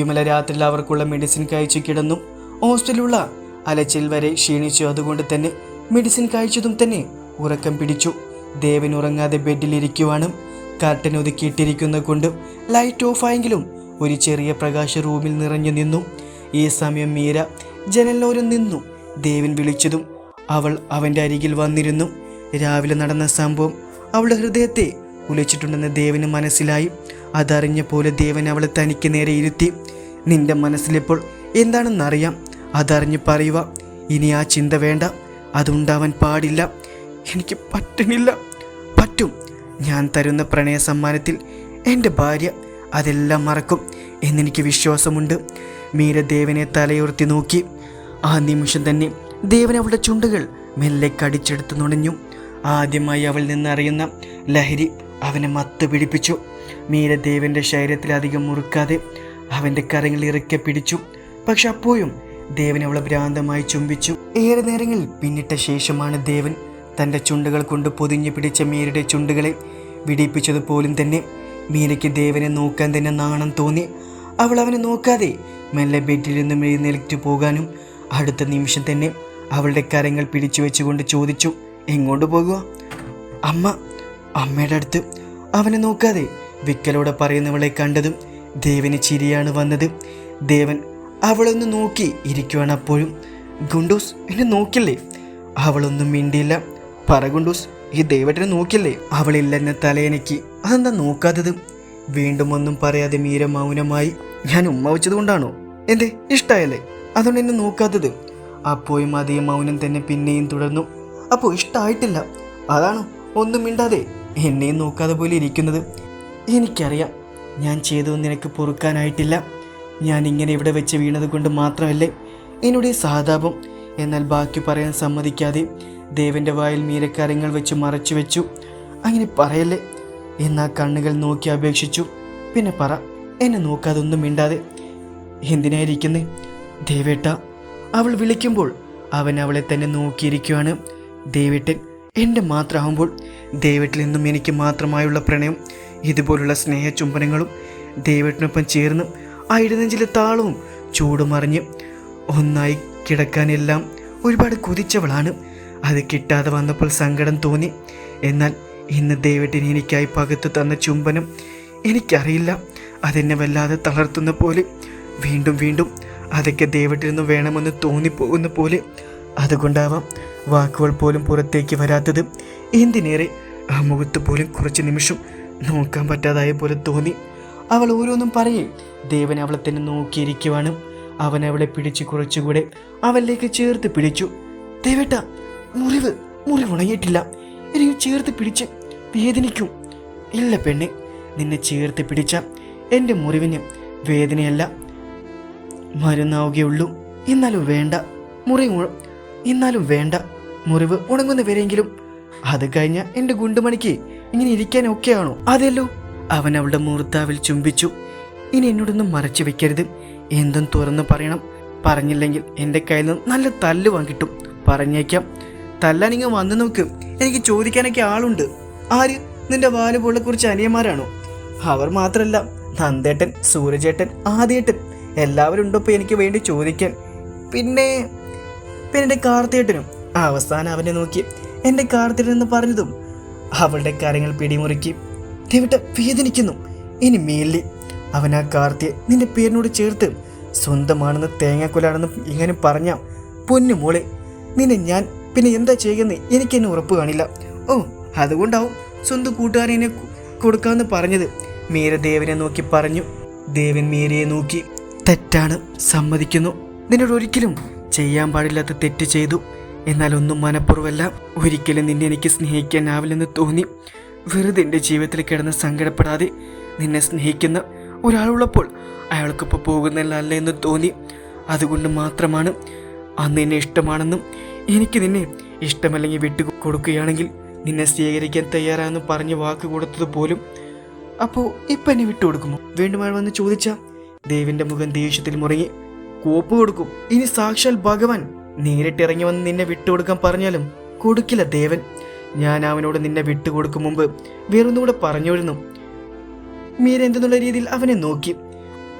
വിമല രാത്രിയിൽ അവർക്കുള്ള മെഡിസിൻ കഴിച്ചു കിടന്നു ഹോസ്റ്റലിലുള്ള അലച്ചിൽ വരെ ക്ഷീണിച്ചു. അതുകൊണ്ട് തന്നെ മെഡിസിൻ കഴിച്ചതും തന്നെ ഉറക്കം പിടിച്ചു. ദേവൻ ഉറങ്ങാതെ ബെഡിലിരിക്കുവാണ് കർട്ടൻ ഒതുക്കിയിട്ടിരിക്കുന്ന കൊണ്ട് ലൈറ്റ് ഓഫ് ആയെങ്കിലും ഒരു ചെറിയ പ്രകാശ റൂമിൽ നിറഞ്ഞു നിന്നു. ഈ സമയം മീര ജനലോരം നിന്നു. ദേവൻ വിളിച്ചതും അവൾ അവന്റെ അരികിൽ വന്നിരുന്നു. രാവിലെ നടന്ന സംഭവം അവളുടെ ഹൃദയത്തെ ഉലച്ചിട്ടുണ്ടെന്ന് ദേവന് മനസ്സിലായി. അതറിഞ്ഞ പോലെ ദേവൻ അവളെ തനിക്ക് നേരെ ഇരുത്തി നിന്റെ മനസ്സിലിപ്പോൾ എന്താണെന്നറിയാം. അതറിഞ്ഞ് പറയുക ഇനി ആ ചിന്ത വേണ്ട. അതുണ്ടാവാൻ പാടില്ല. എനിക്ക് പറ്റണില്ല. പറ്റും. ഞാൻ തരുന്ന പ്രണയ സമ്മാനത്തിൽ എന്റെ ഭാര്യ അതെല്ലാം മറക്കും എന്നെനിക്ക് വിശ്വാസമുണ്ട്. മീര ദേവനെ തലയുർത്തി നോക്കി. ആ നിമിഷം തന്നെ ദേവൻ അവളുടെ ചുണ്ടുകൾ മെല്ലെ കടിച്ചെടുത്ത് നുണഞ്ഞു. ആദ്യമായി അവൾ നിന്നറിയുന്ന ലഹരി അവനെ മത്ത് പിടിപ്പിച്ചു. മീര ദേവന്റെ ശരീരത്തിലധികം മുറുക്കാതെ അവന്റെ കരങ്ങൾ ഇറക്കെ പിടിച്ചു. പക്ഷെ അപ്പോഴും ദേവൻ അവളെ ഭ്രാന്തമായി ചുംബിച്ചു. ഏറെ നേരങ്ങളിൽ പിന്നിട്ട ശേഷമാണ് ദേവൻ തന്റെ ചുണ്ടുകൾ കൊണ്ട് പൊതിഞ്ഞു പിടിച്ച മീരയുടെ ചുണ്ടുകളെ വിടിപ്പിച്ചതുപോലും തന്നെ. മീരയ്ക്ക് ദേവനെ നോക്കാൻ തന്നെ നാണം തോന്നി. അവൾ അവനെ നോക്കാതെ മെല്ലെ ബെഡിൽ നിന്നും എഴുന്നേൽറ്റ് പോകാനും അടുത്ത നിമിഷം തന്നെ അവളുടെ കരങ്ങൾ പിടിച്ചു വെച്ചുകൊണ്ട് ചോദിച്ചു എങ്ങോട്ട് പോകുക അമ്മ അമ്മയുടെ അടുത്ത്. അവനെ നോക്കാതെ വിക്കലോടെ പറയുന്നവളെ കണ്ടതും ദേവന് ചിരിയാണ് വന്നത്. ദേവൻ അവളൊന്ന് നോക്കി ഇരിക്കുവാണ് അപ്പോഴും. ഗുണ്ടൂസ് എന്നെ നോക്കില്ലേ? അവളൊന്നും മിണ്ടിയില്ല. പറ ഗുണ്ടൂസ് ഈ ദൈവത്തിനെ നോക്കില്ലേ? അവളില്ലെന്നെ തലയനക്കി അതെന്താ നോക്കാത്തത്? വീണ്ടും ഒന്നും പറയാതെ മീര മൗനമായി. ഞാൻ ഉമ്മ വെച്ചത് കൊണ്ടാണോ എന്തേ ഇഷ്ടായല്ലേ? അതുകൊണ്ട് എന്നെ നോക്കാത്തത്. അപ്പോഴും അതേ മൗനം തന്നെ പിന്നെയും തുടർന്നു. അപ്പോൾ ഇഷ്ടമായിട്ടില്ല അതാണോ? ഒന്നും മിണ്ടാതെ എന്നെയും നോക്കാതെ പോലെ ഇരിക്കുന്നത്. എനിക്കറിയാം. ഞാൻ ചെയ്തു നിനക്ക് പൊറുക്കാനായിട്ടില്ല. ഞാൻ ഇങ്ങനെ ഇവിടെ വെച്ച് വീണത് കൊണ്ട് മാത്രമല്ലേ എന്നോട് സഹതാപം. എന്നാൽ ബാക്കി പറയാൻ സമ്മതിക്കാതെ ദേവന്റെ വായിൽ മീരക്കരങ്ങൾ വെച്ച് മറച്ചു വെച്ചു. അങ്ങനെ പറയല്ലേ? എന്നാ കണ്ണുകൾ നോക്കി അപേക്ഷിച്ചു. പിന്നെ പറ എന്നെ നോക്കാതൊന്നും മിണ്ടാതെ. എന്തിനായിരിക്കുന്നേ? ദേവേട്ട അവൾ വിളിക്കുമ്പോൾ അവൻ അവളെ തന്നെ നോക്കിയിരിക്കുകയാണ് ദേവേട്ടൻ എന്റെ മാത്രമാകുമ്പോൾ ദേവേട്ടിൽ നിന്നും എനിക്ക് മാത്രമായുള്ള പ്രണയം. ഇതുപോലുള്ള സ്നേഹചുംബനങ്ങളും ദൈവത്തിനൊപ്പം ചേർന്നും ആ ഇടനെഞ്ചിലെ താളവും ചൂടുമറിഞ്ഞ് ഒന്നായി കിടക്കാനെല്ലാം ഒരുപാട് കൊതിച്ചവളാണ്. അത് കിട്ടാതെ വന്നപ്പോൾ സങ്കടം തോന്നി. എന്നാൽ ഇന്ന് ദൈവത്തിന് എനിക്കായി പകത്തു തന്ന ചുംബനം എനിക്കറിയില്ല. അതെന്നെ വല്ലാതെ തളർത്തുന്ന പോലെ. വീണ്ടും വീണ്ടും അതൊക്കെ ദൈവത്തിൽ നിന്ന് വേണമെന്ന് തോന്നിപ്പോകുന്ന പോലെ. അതുകൊണ്ടാവാം വാക്കുകൾ പോലും പുറത്തേക്ക് വരാത്തത്. എന്തിനേറെ? ആ മുഖത്ത് പോലും കുറച്ച് നിമിഷം നോക്കാൻ പറ്റാതായ പോലെ തോന്നി. അവൾ ഓരോന്നും പറയേ. ദേവൻ അവളെ തന്നെ നോക്കിയിരിക്കുവാണ്. അവൻ അവളെ പിടിച്ച് കുറച്ചുകൂടെ അവളിലേക്ക് ചേർത്ത് പിടിച്ചു. ദേവേട്ട മുറിവ് മുറിവ് ഉണങ്ങിയിട്ടില്ല. എനിക്ക് ചേർത്ത് പിടിച്ച് വേദനിക്കും. ഇല്ല പെണ്ണെ നിന്നെ ചേർത്ത് പിടിച്ച എന്റെ മുറിവിന് വേദനയല്ല. മരുന്നാവുകയുള്ളൂ. എന്നാലും വേണ്ട. മുറി എന്നാലും വേണ്ട. മുറിവ് ഉണങ്ങുന്നവരെങ്കിലും അത് കഴിഞ്ഞ എന്റെ ഗുണ്ടുമണിക്ക് ഇങ്ങനെ ഇരിക്കാൻ ഒക്കെയാണോ? അതെല്ലോ. അവൻ അവളുടെ മൂർത്താവിൽ ചുംബിച്ചു. ഇനി എന്നോടൊന്നും മറച്ചു വെക്കരുത്. എന്തും തുറന്ന് പറയണം. പറഞ്ഞില്ലെങ്കിൽ എന്റെ കയ്യിൽ നിന്ന് നല്ല തല്ല് വാങ്ങിട്ടും പറഞ്ഞേക്കാം. തല്ലാനിങ്ങ വന്നു നോക്ക്. എനിക്ക് ചോദിക്കാനൊക്കെ ആളുണ്ട്. ആര്? നിന്റെ വാലുപോളെ കുറിച്ച് അനിയന്മാരാണോ? അവർ മാത്രമല്ല നന്ദേട്ടൻ സൂര്യചേട്ടൻ ആദ്യേട്ടൻ. എല്ലാവരും ഉണ്ടോ ഇപ്പൊ എനിക്ക് വേണ്ടി ചോദിക്കാൻ. പിന്നെ പിന്നെ എന്റെ കാർത്തേട്ടനും അവസാനം അവനെ നോക്കി. എന്റെ കാർത്തേട്ടൻ എന്ന് പറഞ്ഞതും അവളുടെ കാര്യങ്ങൾ പിടിമുറുക്കി. ദേവിട്ട വേദനിക്കുന്നു. ഇനി മേലി അവൻ ആ കാർത്തിയെ നിന്റെ പേരിനോട് ചേർത്ത് സ്വന്തമാണെന്ന് തേങ്ങാക്കൊലാണെന്ന് ഇങ്ങനെ പറഞ്ഞ പൊന്നു മോളെ നിന്നെ ഞാൻ പിന്നെ എന്താ ചെയ്യുന്നത് എനിക്ക് എന്നെ ഉറപ്പ് കാണില്ല. ഓ അതുകൊണ്ടാവും സ്വന്തം കൂട്ടുകാരനെ കൊടുക്കാമെന്ന് പറഞ്ഞത്. മീര ദേവനെ നോക്കി പറഞ്ഞു. ദേവൻ മീരയെ നോക്കി. തെറ്റാണ് സമ്മതിക്കുന്നു. നിന്നോട് ഒരിക്കലും ചെയ്യാൻ പാടില്ലാത്ത തെറ്റ് ചെയ്തു. എന്നാൽ ഒന്നും മനഃപൂർവമല്ല. ഒരിക്കലും നിന്നെ എനിക്ക് സ്നേഹിക്കാനാവില്ലെന്ന് തോന്നി. വെറുതെ എന്റെ ജീവിതത്തിൽ കിടന്ന് സങ്കടപ്പെടാതെ നിന്നെ സ്നേഹിക്കുന്ന ഒരാളുള്ളപ്പോൾ അയാൾക്കൊപ്പം പോകുന്നില്ല എന്ന് തോന്നി. അതുകൊണ്ട് മാത്രമാണ് അന്ന് എന്നെ ഇഷ്ടമാണെന്നും എനിക്ക് നിന്നെ ഇഷ്ടമല്ലെങ്കിൽ വിട്ടു കൊടുക്കുകയാണെങ്കിൽ നിന്നെ സ്വീകരിക്കാൻ തയ്യാറാണെന്ന് പറഞ്ഞ് വാക്ക് കൊടുത്തത് പോലും. അപ്പോൾ ഇപ്പം എന്നെ വിട്ടുകൊടുക്കുമോ? വീണ്ടും അയാൾ വന്ന് ചോദിച്ചാൽ ദേവിന്റെ മുഖം ദേഷ്യത്തിൽ മുറങ്ങി കോപ്പ് കൊടുക്കും. ഇനി സാക്ഷാൽ ഭഗവാൻ നേരിട്ടിറങ്ങി വന്ന് നിന്നെ വിട്ടുകൊടുക്കാൻ പറഞ്ഞാലും കൊടുക്കില്ല ദേവൻ. ഞാൻ അവനോട് നിന്നെ വിട്ടുകൊടുക്കും മുമ്പ് വേറൊന്നുകൂടെ പറഞ്ഞിരുന്നു മീര എന്തെന്നുള്ള രീതിയിൽ അവനെ നോക്കി.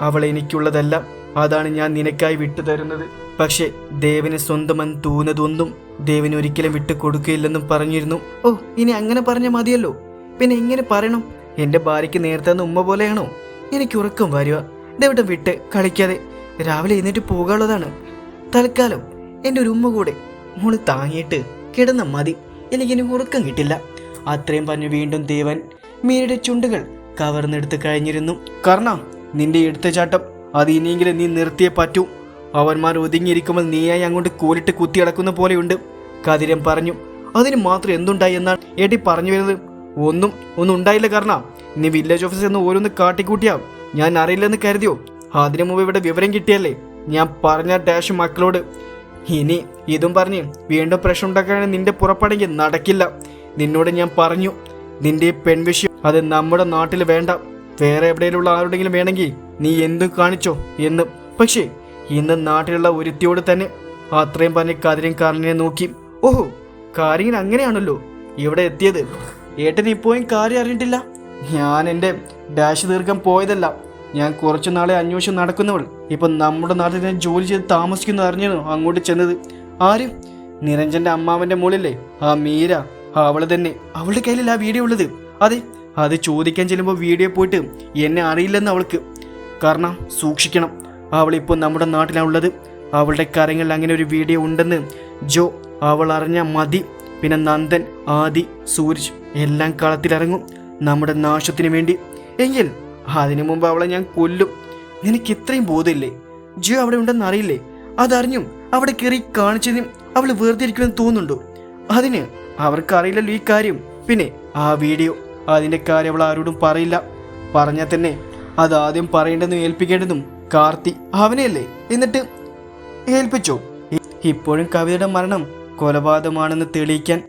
അവൾ എനിക്കുള്ളതല്ല അതാണ് ഞാൻ നിനക്കായി വിട്ടു തരുന്നത് പക്ഷേ ദേവന് സ്വന്തമെന്ന് തോന്നുന്നതൊന്നും ദേവന് ഒരിക്കലും വിട്ടു കൊടുക്കുകയില്ലെന്നും പറഞ്ഞിരുന്നു. ഓ ഇനി അങ്ങനെ പറഞ്ഞാൽ മതിയല്ലോ. പിന്നെ എങ്ങനെ പറയണം. എന്റെ ഭാര്യയ്ക്ക് നേരത്തെ ഉമ്മ പോലെയാണോ? എനിക്ക് ഉറക്കം വരിക. ദേവട്ടം വിട്ട് കളിക്കാതെ രാവിലെ എഴുന്നേറ്റ് പോകാനുള്ളതാണ്. തൽക്കാലം എന്റെ ഒരു ഉമ്മ കൂടെ. മോൾ താങ്ങിയിട്ട് കിടന്ന മതി. എനിക്കിനി ഉറക്കം കിട്ടില്ല. അത്രയും പറഞ്ഞു വീണ്ടും ദേവൻ മീരയുടെ ചുണ്ടുകൾ കവർന്നെടുത്ത് കഴിഞ്ഞിരുന്നു. കർണ നിന്റെ എടുത്തുചാട്ടം അത് ഇനിയെങ്കിലും നീ നിർത്തിയേ പറ്റൂ. അവന്മാർ ഒതുങ്ങിയിരിക്കുമ്പോൾ നീയായി അങ്ങോട്ട് കോലിട്ട് കുത്തി അടക്കുന്ന പോലെയുണ്ട് കതിരൻ പറഞ്ഞു. അതിന് മാത്രം എന്തുണ്ടായി എന്നാണ് ഏട്ടി പറഞ്ഞു വരുന്നത്? ഒന്നും ഒന്നും ഉണ്ടായില്ല കർണ. നീ വില്ലേജ് ഓഫീസിൽ നിന്ന് ഓരോന്ന് കാട്ടിക്കൂട്ടിയാ. ഞാൻ അറിയില്ലെന്ന് കരുതിയോ? അതിനു മുമ്പ് ഇവിടെ വിവരം കിട്ടിയല്ലേ? ഞാൻ പറഞ്ഞ ഡാഷ് മക്കളോട് ഇനി ഇതും പറഞ്ഞ് വീണ്ടും പ്രശ്നം ഉണ്ടാക്കാൻ നിന്റെ പുറപ്പാടെങ്കിൽ നടക്കില്ല. നിന്നോട് ഞാൻ പറഞ്ഞു നിന്റെ പെൺവിഷയം അത് നമ്മുടെ നാട്ടിൽ വേണ്ട. വേറെ എവിടെയുള്ള ആരുടെങ്കിലും വേണമെങ്കിൽ നീ എന്തും കാണിച്ചോ എന്ന്. പക്ഷേ ഇന്ന് നാട്ടിലുള്ള ഒരുത്തിയോട് തന്നെ അത്രയും പറഞ്ഞ് കതിരും കാരനെ നോക്കി. ഓഹോ കാര്യങ്ങൾ അങ്ങനെയാണല്ലോ ഇവിടെ എത്തിയത്. ഏട്ടൻ ഇപ്പോഴും കാര്യം അറിഞ്ഞിട്ടില്ല. ഞാൻ എന്റെ ഡാഷ് ദീർഘം പോയതല്ല. ഞാൻ കുറച്ചു നാളെ അന്വേഷണം നടക്കുന്നവൾ. ഇപ്പൊ നമ്മുടെ നാട്ടിൽ ഞാൻ ജോലി ചെയ്ത് താമസിക്കുന്നു അറിഞ്ഞു അങ്ങോട്ട് ചെന്നത്? ആര്? നിരഞ്ജന്റെ അമ്മാവന്റെ മുകളിലെ ആ മീര. അവൾ തന്നെ. അവളുടെ കയ്യിലല്ല ആ വീഡിയോ ഉള്ളത്. അതെ അത് ചോദിക്കാൻ ചെല്ലുമ്പോൾ വീഡിയോ പോയിട്ട് എന്നെ അറിയില്ലെന്ന് അവൾക്ക്. കാരണം സൂക്ഷിക്കണം. അവളിപ്പോൾ നമ്മുടെ നാട്ടിലാണ് ഉള്ളത്. അവളുടെ കരങ്ങളിൽ അങ്ങനെ ഒരു വീഡിയോ ഉണ്ടെന്ന് ജോ അവൾ അറിഞ്ഞ മതി. പിന്നെ നന്ദൻ ആദി സൂരജ് എല്ലാം കളത്തിലിറങ്ങും. നമ്മുടെ നാശത്തിന് വേണ്ടി. എങ്കിൽ അതിനു മുമ്പ് അവളെ ഞാൻ കൊല്ലും. നിനക്ക് ഇത്രയും ബോധമില്ലേ? ജിയോ അവിടെ ഉണ്ടെന്ന് അറിയില്ലേ? അതറിഞ്ഞും അവിടെ കയറി കാണിച്ചതിനും അവൾ വെറുതെ ഇരിക്കുമെന്ന് തോന്നുന്നുണ്ടോ? അതിന് അവർക്ക് അറിയില്ലല്ലോ ഈ കാര്യം. പിന്നെ ആ വീഡിയോ അതിന്റെ കാര്യം അവൾ ആരോടും പറയില്ല. പറഞ്ഞാൽ തന്നെ അത് ആദ്യം പറയേണ്ടതും ഏൽപ്പിക്കേണ്ടതും കാർത്തി അവനെയല്ലേ? എന്നിട്ട് ഏൽപ്പിച്ചോ? ഇപ്പോഴും കവിതയുടെ മരണം കൊലപാതകമാണെന്ന് തെളിയിക്കാൻ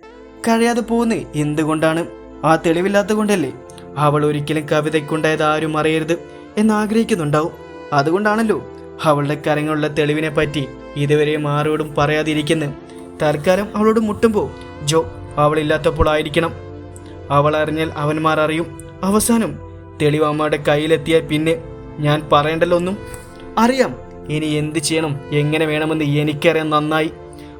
കഴിയാതെ പോകുന്നത് എന്തുകൊണ്ടാണ്? ആ തെളിവില്ലാത്ത കൊണ്ടല്ലേ അവൾ ഒരിക്കലും കവിതയ്ക്കുണ്ടായത് ആരും അറിയരുത് എന്നാഗ്രഹിക്കുന്നുണ്ടാവും അതുകൊണ്ടാണല്ലോ അവളുടെ കരങ്ങളുള്ള തെളിവിനെ പറ്റി ഇതുവരെയും ആരോടും പറയാതിരിക്കുന്നത് തൽക്കാലം അവളോട് മുട്ടുമ്പോൾ ജോ അവളില്ലാത്തപ്പോൾ ആയിരിക്കണം. അവൾ അറിഞ്ഞാൽ അവന്മാർ അറിയും അവസാനം തെളിവ് അമ്മയുടെ കയ്യിലെത്തിയാൽ പിന്നെ ഞാൻ പറയണ്ടല്ലോ ഒന്നും. അറിയാം ഇനി എന്ത് ചെയ്യണം എങ്ങനെ വേണമെന്ന് എനിക്കറിയാൻ നന്നായി.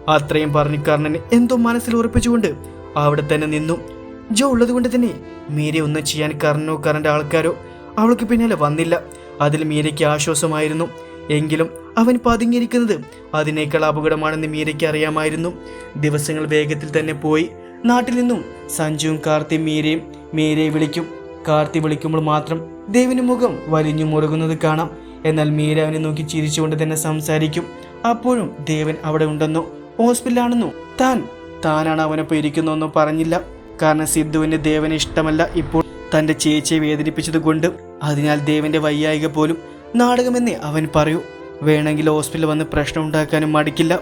അത്രയും പറഞ്ഞു കർണനെ എന്തോ മനസ്സിൽ ഉറപ്പിച്ചുകൊണ്ട് അവിടെ തന്നെ നിന്നു. ജോ ഉള്ളതുകൊണ്ട് തന്നെ മീര ഒന്നും ചെയ്യാൻ കറണോ കറന്റെ ആൾക്കാരോ അവൾക്ക് പിന്നാലെ വന്നില്ല. അതിൽ മീരയ്ക്ക് ആശ്വാസമായിരുന്നു. എങ്കിലും അവൻ പതുങ്ങിയിരിക്കുന്നത് അതിനേക്കാൾ അപകടമാണെന്ന് മീരയ്ക്ക് അറിയാമായിരുന്നു. ദിവസങ്ങൾ വേഗത്തിൽ തന്നെ പോയി. നാട്ടിൽ നിന്നും സഞ്ജുവും കാർത്തി മീരയും മീരയെ വിളിക്കും. കാർത്തി വിളിക്കുമ്പോൾ മാത്രം ദേവിന് മുഖം വലിഞ്ഞു മുറുകുന്നത് കാണാം. എന്നാൽ മീര അവനെ നോക്കി ചിരിച്ചുകൊണ്ട് തന്നെ സംസാരിക്കും. അപ്പോഴും ദേവൻ അവിടെ ഉണ്ടെന്നോ ഹോസ്പിറ്റലാണെന്നോ താൻ താനാണ് അവനൊപ്പം ഇരിക്കുന്നതെന്നോ പറഞ്ഞില്ല. കാരണം സിദ്ധുവിന് ദേവനെ ഇഷ്ടമല്ല ഇപ്പോൾ തന്റെ ചേച്ചിയെ വേദനിപ്പിച്ചത് കൊണ്ട്. അതിനാൽ ദേവന്റെ വയ്യായിക പോലും നാടകമെന്നേ അവൻ പറയൂ. വേണമെങ്കിൽ ഹോസ്പിറ്റലിൽ വന്ന് പ്രശ്നം ഉണ്ടാക്കാനും മടിക്കില്ല.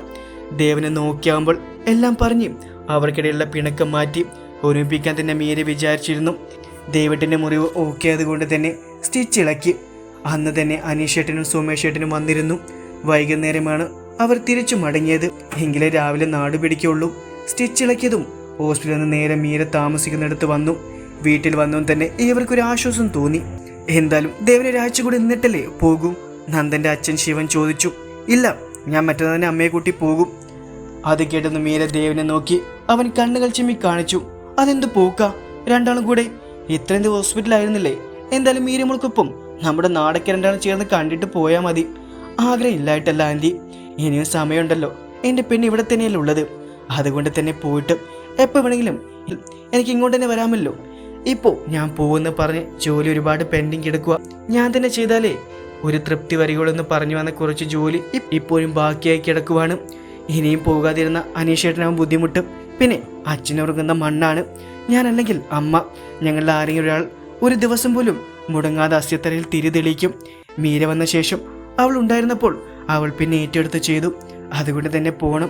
ദേവനെ നോക്കിയാകുമ്പോൾ എല്ലാം പറഞ്ഞ് അവർക്കിടയിലുള്ള പിണക്കം മാറ്റി ഒരുമിപ്പിക്കാൻ തന്നെ മീരെ വിചാരിച്ചിരുന്നു. ദേവട്ടിന്റെ മുറിവ് ഓക്കെ അതുകൊണ്ട് തന്നെ സ്റ്റിച്ച് ഇളക്കി. അന്ന് തന്നെ അനീഷേട്ടനും സുമേഷേട്ടനും വന്നിരുന്നു. വൈകുന്നേരമാണ് അവർ തിരിച്ചു മടങ്ങിയത്. എങ്കിലേ രാവിലെ നാട് പിടിക്കുള്ളൂ സ്റ്റിച്ച് ഇളക്കിയതും ഹോസ്പിറ്റലിൽ നിന്ന് നേരെ മീര താമസിക്കുന്നിടത്ത് വന്നു. വീട്ടിൽ വന്നും തന്നെ ഇവർക്കൊരു ആശ്വാസം തോന്നി. എന്തായാലും ദേവനെ ഒരാഴ്ച കൂടി നിന്നിട്ടല്ലേ പോകൂ? നന്ദന്റെ അച്ഛൻ ശിവൻ ചോദിച്ചു. ഇല്ല ഞാൻ മറ്റന്നാൾ തന്നെ അമ്മയെ കൂട്ടി പോകും. അത് കേട്ടെന്ന് മീര ദേവനെ നോക്കി അവൻ കണ്ണുകൾ ചിമ്മി കാണിച്ചു. അതെന്ത് പോക്ക? രണ്ടാളും കൂടെ ഇത്രയും ഹോസ്പിറ്റലായിരുന്നില്ലേ എന്തായാലും മീരമ്മൾക്കൊപ്പം നമ്മുടെ നാടൊക്കെ രണ്ടാളും ചേർന്ന് കണ്ടിട്ട് പോയാൽ മതി. ആഗ്രഹം ഇല്ലായിട്ടല്ല ആന്റി ഇനിയും സമയമുണ്ടല്ലോ. എന്റെ പെണ്ണ് ഇവിടെ തന്നെയല്ലേ ഉള്ളത്. അതുകൊണ്ട് തന്നെ പോയിട്ട് എപ്പോൾ വേണമെങ്കിലും. എനിക്ക് ഇങ്ങോട്ട് തന്നെ വരാമല്ലോ. ഇപ്പോൾ ഞാൻ പോകുമെന്ന് പറഞ്ഞ് ജോലി ഒരുപാട് പെൻഡിങ് കിടക്കുക ഞാൻ തന്നെ ചെയ്താലേ ഒരു തൃപ്തി വരികയുള്ളൂ എന്ന് പറഞ്ഞു വന്ന കുറച്ച് ജോലി ഇപ്പോഴും ബാക്കിയായി കിടക്കുവാണ്. ഇനിയും പോകാതിരുന്ന അനീഷേട്ടനാവും ബുദ്ധിമുട്ട്. പിന്നെ അച്ഛനുറങ്ങുന്ന മണ്ണാണ്. ഞാനല്ലെങ്കിൽ അമ്മ ഞങ്ങളുടെ ആരെങ്കിലും ഒരാൾ ഒരു ദിവസം പോലും മുടങ്ങാതെ അസ്യത്തറയിൽ തിരി തെളിയിക്കും മീര വന്ന ശേഷം അവൾ ഉണ്ടായിരുന്നപ്പോൾ അവൾ പിന്നെ ഏറ്റെടുത്ത് ചെയ്തു. അതുകൊണ്ട് തന്നെ പോകണം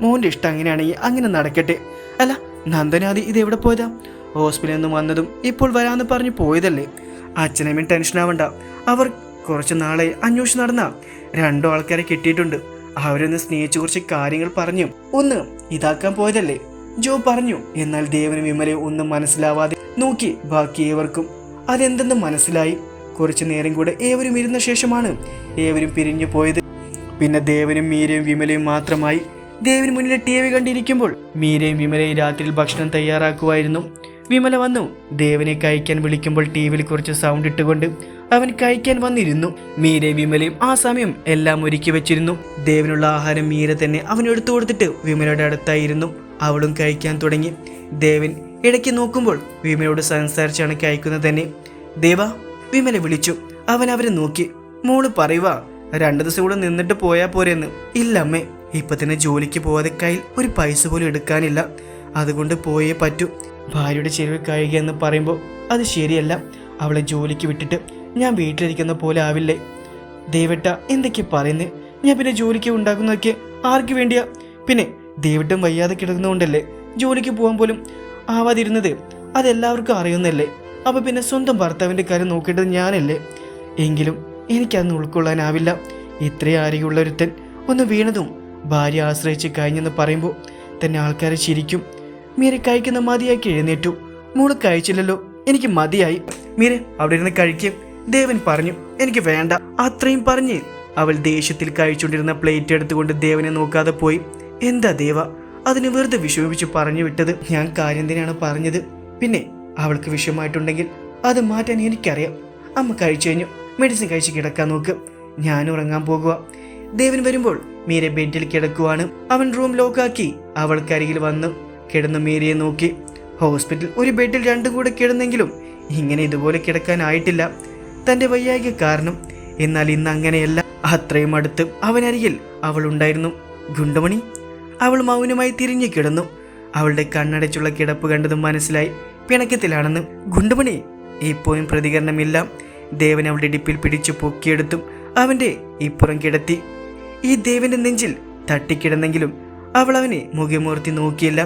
മോന്റെ ഇഷ്ടം അങ്ങനെയാണെങ്കിൽ അങ്ങനെ നടക്കട്ടെ. അല്ല നന്ദനാദി ഇത് എവിടെ പോയതാ? ഹോസ്പിറ്റലിൽ നിന്ന് വന്നതും ഇപ്പോൾ വരാമെന്ന് പറഞ്ഞ് പോയതല്ലേ? അച്ഛനമ്മയും ടെൻഷൻ ആവണ്ട. അവർ കുറച്ച് നാളെ അന്വേഷിച്ച് നടന്ന. രണ്ടോ ആൾക്കാരെ കിട്ടിയിട്ടുണ്ട്. അവരൊന്ന് സ്നേഹിച്ചു കുറച്ച് കാര്യങ്ങൾ പറഞ്ഞു. ഒന്ന് ഇതാക്കാൻ പോയതല്ലേ? ജോ പറഞ്ഞു എന്നാൽ ദേവന് വിമലെ ഒന്നും മനസ്സിലാവാതെ നോക്കി ബാക്കി ഏവർക്കും. അതെന്തെന്ന് മനസ്സിലായി? കുറച്ചു നേരം കൂടെ ഏവരും ഇരുന്ന ശേഷമാണ് ഏവരും പിരിഞ്ഞു പോയത്. പിന്നെ ദേവനും മീരയും വിമലയും മാത്രമായി ദേവിന് മുന്നിൽ ടി വി കണ്ടിരിക്കുമ്പോൾ മീരയും വിമലയും രാത്രിയിൽ ഭക്ഷണം തയ്യാറാക്കുമായിരുന്നു. വിമല വന്നു. ദേവനെ കഴിക്കാൻ വിളിക്കുമ്പോൾ ടി വിയിൽ കുറച്ച് സൗണ്ട് ഇട്ടുകൊണ്ട് അവൻ കഴിക്കാൻ വന്നിരുന്നു. മീരയും വിമലയും ആ സമയം എല്ലാം ഒരുക്കി വെച്ചിരുന്നു. ദേവനുള്ള ആഹാരം മീര തന്നെ അവൻ എടുത്തു കൊടുത്തിട്ട് വിമലയുടെ അടുത്തായിരുന്നു. അവളും കഴിക്കാൻ തുടങ്ങി. ദേവൻ ഇടയ്ക്ക് നോക്കുമ്പോൾ വിമലയോട് സംസാരിച്ചാണ് കഴിക്കുന്നത് തന്നെ. ദേവ വിമല വിളിച്ചു. അവൻ അവരെ നോക്കി. മോൾ പറയുക രണ്ടു ദിവസം കൂടെ നിന്നിട്ട് പോയാ പോരെന്ന്. ഇല്ല അമ്മേ. ഇപ്പൊ തന്നെ ജോലിക്ക് പോവാതെ കയ്യിൽ ഒരു പൈസ പോലും എടുക്കാനില്ല. അതുകൊണ്ട് പോയേ പറ്റൂ. ഭാര്യയുടെ ചെലവ് കഴിയുക എന്ന് പറയുമ്പോൾ അത് ശരിയല്ല. അവളെ ജോലിക്ക് വിട്ടിട്ട് ഞാൻ വീട്ടിലിരിക്കുന്ന പോലെ ആവില്ലേ? ദേവട്ട എന്തൊക്കെ പറയുന്നേ? ഞാൻ പിന്നെ ജോലിക്ക് ഉണ്ടാക്കുന്നതൊക്കെ ആർക്ക് വേണ്ടിയാ? പിന്നെ ദേവട്ടം വയ്യാതെ കിടക്കുന്നതുകൊണ്ടല്ലേ ജോലിക്ക് പോകാൻ പോലും ആവാതിരുന്നത്? അതെല്ലാവർക്കും അറിയുന്നല്ലേ? അപ്പോൾ പിന്നെ സ്വന്തം ഭർത്താവിന്റെ കാര്യം നോക്കേണ്ടത് ഞാനല്ലേ? എങ്കിലും എനിക്കതൊന്നും ഉൾക്കൊള്ളാനാവില്ല. ഇത്രയും ഒരുത്തൻ ഒന്ന് വീണതും ഭാര്യ ആശ്രയിച്ച് കഴിഞ്ഞെന്ന് പറയുമ്പോൾ തന്നെ ആൾക്കാരെ ചിരിക്കും. മീര കഴിക്കുന്ന മതിയാക്കി എഴുന്നേറ്റു. മോൾ കഴിച്ചില്ലല്ലോ. എനിക്ക് മതിയായി. മീര അവിടെ ഇരുന്ന് കഴിക്കും. ദേവൻ പറഞ്ഞു എനിക്ക് വേണ്ട. അത്രയും പറഞ്ഞ് അവൾ ദേഷ്യത്തിൽ കഴിച്ചുകൊണ്ടിരുന്ന പ്ലേറ്റ് എടുത്തുകൊണ്ട് ദേവനെ നോക്കാതെ പോയി. എന്താ ദേവ? അതിന് വെറുതെ വിഷമിപ്പിച്ച് പറഞ്ഞു വിട്ടത് ഞാൻ കാര്യം തന്നെയാണ് പറഞ്ഞത്. പിന്നെ അവൾക്ക് വിഷമമായിട്ടുണ്ടെങ്കിൽ അത് മാറ്റാൻ എനിക്കറിയാം. അമ്മ കഴിച്ചു കഴിഞ്ഞു. മെഡിസിൻ കഴിച്ച് കിടക്കാൻ നോക്ക്. ഞാൻ ഉറങ്ങാൻ പോകുക ദേവൻ വരുമ്പോൾ മീര ബെഡിൽ കിടക്കുവാണ്. അവൻ റൂം ലോക്കാക്കി. അവൾക്കരികിൽ വന്നു. കിടന്ന് മീരയെ നോക്കി. ഹോസ്പിറ്റൽ ഒരു ബെഡിൽ രണ്ടും കൂടെ കിടന്നെങ്കിലും ഇങ്ങനെ ഇതുപോലെ കിടക്കാനായിട്ടില്ല. തന്റെ വയ്യായിക കാരണം. എന്നാൽ ഇന്ന് അങ്ങനെയല്ല. അത്രയും അടുത്ത് അവനരികിൽ അവൾ ഉണ്ടായിരുന്നു. ഗുണ്ടമണി? അവൾ മൗനമായി തിരിഞ്ഞു കിടന്നു. അവളുടെ കണ്ണടച്ചുള്ള കിടപ്പ് കണ്ടതും മനസ്സിലായി. പിണക്കത്തിലാണെന്ന്. ഗുണ്ടുമണി? ഇപ്പോഴും പ്രതികരണമില്ല. ദേവൻ അവളുടെ ഡിപ്പിൽ പിടിച്ചു പൊക്കിയെടുത്തും അവന്റെ ഇപ്പുറം കിടത്തി. ഈ ദേവിന്റെ നെഞ്ചിൽ തട്ടിക്കിടന്നെങ്കിലും അവൾ അവനെ മുഖമൂർത്തി നോക്കിയില്ല.